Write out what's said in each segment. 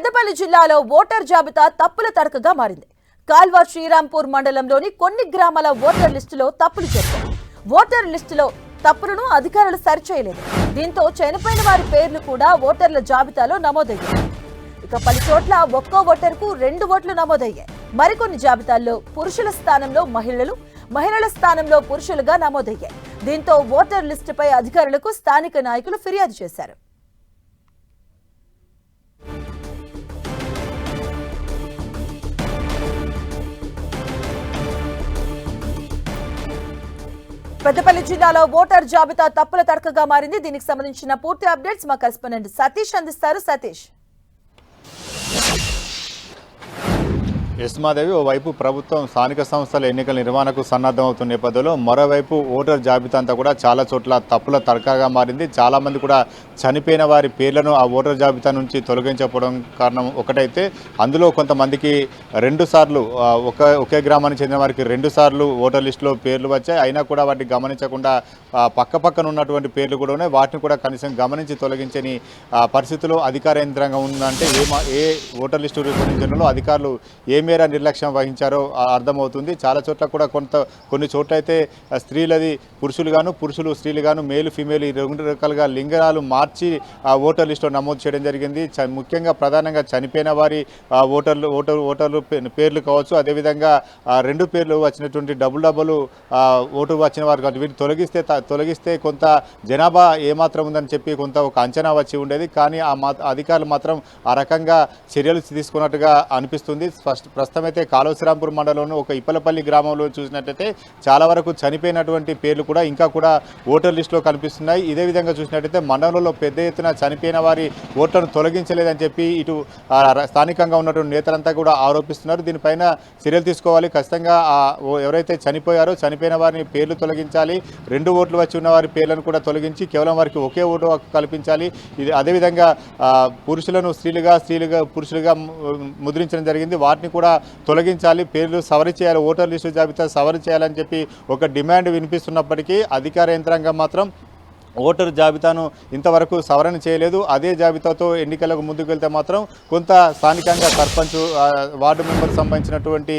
పెద్దపల్లి జిల్లాలో ఓటర్ జాబితా తప్పుల తడకగా మారింది. కాల్వ శ్రీరాంపూర్ మండలంలోని కొన్ని గ్రామాల ఓటర్ లిస్టులో తప్పులు చేశారు ఓటర్ లిస్టులో తప్పులను అధికారులు సరిచేయలేదు. దీంతో చనిపోయిన వారి పేర్లు కూడా ఓటర్ల జాబితాలో నమోదయ్యాయి. ఇక పలు చోట్ల ఒక్కో ఓటర్కు రెండు ఓట్లు నమోదయ్యాయి. మరికొన్ని జాబితాల్లో పురుషుల స్థానంలో మహిళలు మహిళల స్థానంలో పురుషులుగా నమోదయ్యాయి. దీంతో ఓటర్ లిస్టుపై అధికారులకు స్థానిక నాయకులు ఫిర్యాదు చేశారు. పెద్దపల్లి జిల్లాలో ఓటర్ జాబితా తప్పుల తడకగా మారింది. దీనికి సంబంధించిన పూర్తి అప్డేట్స్ మా కరెస్పాండెంట్ సతీష్ అందిస్తారు. సతీష్. యస్మాదేవి ఓవైపు ప్రభుత్వం స్థానిక సంస్థల ఎన్నికల నిర్వహణకు సన్నద్ధమవుతున్న నేపథ్యంలో మరోవైపు ఓటర్ జాబితా అంతా కూడా చాలా చోట్ల తప్పుల తడకగా మారింది. చాలామంది కూడా చనిపోయిన వారి పేర్లను ఆ ఓటర్ జాబితా నుంచి తొలగించకపోవడం కారణం ఒకటైతే అందులో కొంతమందికి రెండు సార్లు ఒక ఒకే గ్రామానికి చెందిన వారికి రెండు సార్లు ఓటర్ లిస్టులో పేర్లు వచ్చాయి. అయినా కూడా వాటిని గమనించకుండా పక్క పక్కన ఉన్నటువంటి పేర్లు కూడా ఉన్నాయి. వాటిని కూడా కనీసం గమనించి తొలగించని పరిస్థితుల్లో అధికార యంత్రాంగం ఉందంటే ఏ మా ఏ ఓటర్ లిస్టు రూపొందించడంలో అధికారులు ఏమి మేర నిర్లక్ష్యం వహించారో అర్థమవుతుంది. చాలా చోట్ల కూడా కొంత కొన్ని చోట్ల అయితే స్త్రీలది స్త్రీలది పురుషులుగాను పురుషులు స్త్రీలుగాను మేలు ఫీమేల్ ఈ రెండు రకాలుగా లింగనాలు మార్చి ఆ ఓటర్ లిస్టులో నమోదు చేయడం జరిగింది. ముఖ్యంగా ప్రధానంగా చనిపోయిన వారి ఓటర్లు ఓటర్ ఓటర్లు పే- పేర్లు కావచ్చు. అదేవిధంగా రెండు పేర్లు వచ్చినటువంటి డబుల్ డబుల్ ఓటు వచ్చిన వారు కావచ్చు. వీటిని తొలగిస్తే త- తొలగిస్తే కొంత జనాభా ఏమాత్రం ఉందని చెప్పి కొంత ఒక అంచనా వచ్చి ఉండేది. కానీ ఆ మా అధికారులు మాత్రం ఆ రకంగా చర్యలు తీసుకున్నట్టుగా అనిపిస్తుంది. ఫస్ట్ ప్రస్తుతం అయితే కాళోశ్రీరాంపూర్ మండలంలో ఒక ఇప్పలపల్లి గ్రామంలో చూసినట్టయితే చాలా వరకు చనిపోయినటువంటి పేర్లు కూడా ఇంకా కూడా ఓటర్ లిస్టులో కనిపిస్తున్నాయి. ఇదే విధంగా చూసినట్టయితే మండలంలో పెద్ద ఎత్తున చనిపోయిన వారి ఓట్లను తొలగించలేదని చెప్పి ఇటు స్థానికంగా ఉన్నటువంటి నేతలంతా కూడా ఆరోపిస్తున్నారు. దీనిపైన చర్యలు తీసుకోవాలి. ఖచ్చితంగా ఓ- ఎవరైతే చనిపోయారో చనిపోయిన వారిని పేర్లు తొలగించాలి. రెండు ఓట్లు వచ్చి ఉన్న వారి పేర్లను కూడా తొలగించి కేవలం వారికి ఒకే ఓటు కల్పించాలి. ఇది అదేవిధంగా పురుషులను స్త్రీలుగా స్త్రీలుగా పురుషులుగా ముద్రించడం జరిగింది. వాటిని కూడా కూడా తొలగించాలి పేర్లు సవరి చేయాలి ఓటర్ లిస్టు జాబితా సవరి చేయాలని చెప్పి ఒక డిమాండ్ వినిపిస్తున్నప్పటికీ అధికార యంత్రాంగం మాత్రం ఓటరు జాబితాను ఇంతవరకు సవరణ చేయలేదు. అదే జాబితాతో ఎన్నికలకు ముందుకు వెళ్తే మాత్రం కొంత స్థానికంగా సర్పంచ్ వార్డు మెంబర్ సంబంధించినటువంటి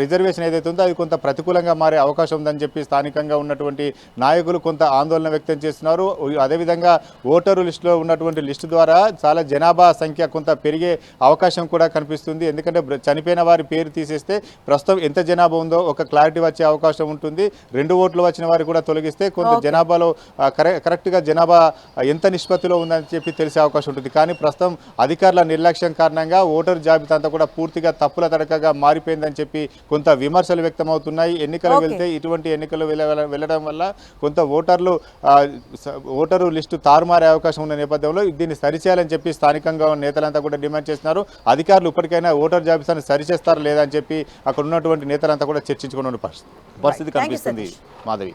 రిజర్వేషన్ ఏదైతే ఉందో అది కొంత ప్రతికూలంగా మారే అవకాశం ఉందని చెప్పి స్థానికంగా ఉన్నటువంటి నాయకులు కొంత ఆందోళన వ్యక్తం చేస్తున్నారు. అదేవిధంగా ఓటరు లిస్టులో ఉన్నటువంటి లిస్టు ద్వారా చాలా జనాభా సంఖ్య కొంత పెరిగే అవకాశం కూడా కనిపిస్తుంది. ఎందుకంటే చనిపోయిన వారి పేరు తీసేస్తే ప్రస్తుతం ఎంత జనాభా ఉందో ఒక క్లారిటీ వచ్చే అవకాశం ఉంటుంది. రెండు ఓట్లు వచ్చిన వారు కూడా తొలగిస్తే కొంత. జనాభాలో ఆ, కరె కరెక్ట్గా జనాభా ఎంత నిష్పత్తిలో ఉందని చెప్పి తెలిసే అవకాశం ఉంటుంది. కానీ ప్రస్తుతం అధికారుల నిర్లక్ష్యం కారణంగా ఓటర్ జాబితా అంతా కూడా పూర్తిగా తప్పుల తడకగా మారిపోయిందని చెప్పి కొంత విమర్శలు వ్యక్తమవుతున్నాయి. ఎన్నికలు. వెళ్తే ఇటువంటి ఎన్నికలు వెళ్ళ వెళ్ళ- వెళ్ళడం వల్ల కొంత ఓటర్లు ఓటరు లిస్టు తారుమారే అవకాశం ఉన్న నేపథ్యంలో దీన్ని సరిచేయాలని చెప్పి స్థానికంగా ఉన్న నేతలంతా కూడా డిమాండ్ చేస్తున్నారు. అధికారులు ఇప్పటికైనా ఓటర్ జాబితాను సరిచేస్తారా లేదా అని చెప్పి అక్కడ ఉన్నటువంటి నేతలంతా కూడా చర్చించుకున్న పరిస్థితి కనిపిస్తుంది. మాధవి.